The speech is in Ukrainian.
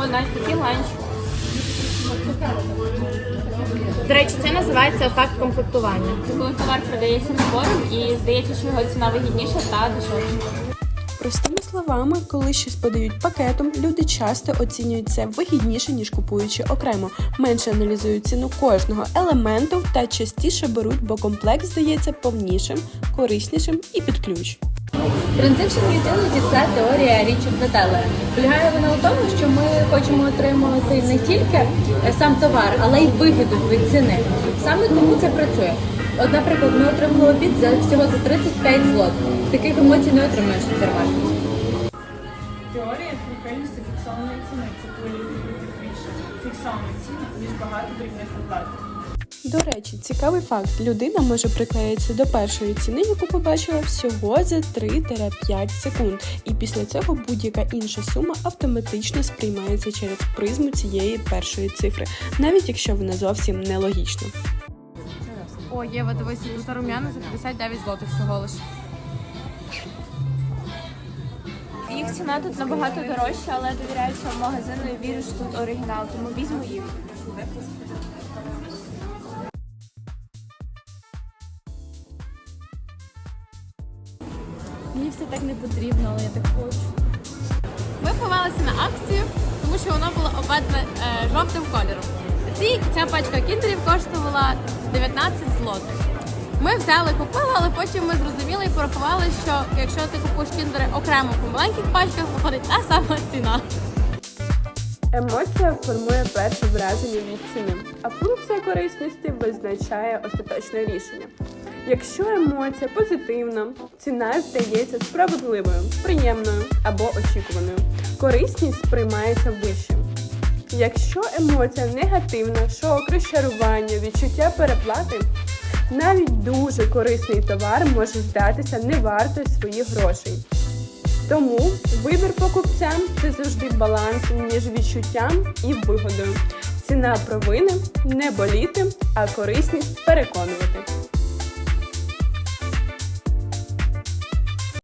О, Настя, такий ланч. До речі, це називається ефект комплектування. Це коли товар продається набором і здається, що його ціна вигідніша та дешевша. Простими словами, коли щось подають пакетом, люди часто оцінюють це вигідніше, ніж купуючи окремо, менше аналізують ціну кожного елементу та частіше беруть, бо комплект здається повнішим, кориснішим і під ключ. Принцип utility – це теорія Річарда Теллера. Полягає вона у тому, що хочемо отримувати не тільки е, сам товар, але й вигоду від ціни. Саме тому це працює. От, наприклад, ми отримали обід за всього за 35 злот. Таких емоцій не отримаєш в супермаркеті. Теорія прихильності фіксованої ціни це люди більше фіксованої ціни, ніж багато дрібних оплат. До речі, цікавий факт: людина може приклеїтися до першої ціни, яку побачила всього за 3-5 секунд, і після цього будь-яка інша сума автоматично сприймається через призму цієї першої цифри, навіть якщо вона зовсім нелогічна. О, Єва, дивися, тут рум'яна за 59 злотих всього лиш. Їх ціна тут набагато дорожча, але довіряю цьому магазину і вірю, що тут оригінал, тому візьму їх. Мені все так не потрібно, але я так хочу. Ми повелися на акцію, тому що воно було обведене е, жовтим кольором. Ці, ця пачка кіндерів коштувала 19 злотих. Ми взяли, купили, але потім ми зрозуміли і порахували, що якщо ти купуєш кіндери окремо по маленьких пачках, виходить та сама ціна. Емоція формує перше враження від ціни, а функція корисності визначає остаточне рішення. Якщо емоція позитивна, ціна здається справедливою, приємною або очікуваною. Корисність сприймається вище. Якщо емоція негативна, шок, розчарування, відчуття переплати, навіть дуже корисний товар може здатися невартою своїх грошей. Тому вибір покупця це завжди баланс між відчуттям і вигодою. Ціна провини не боліти, а корисність переконувати.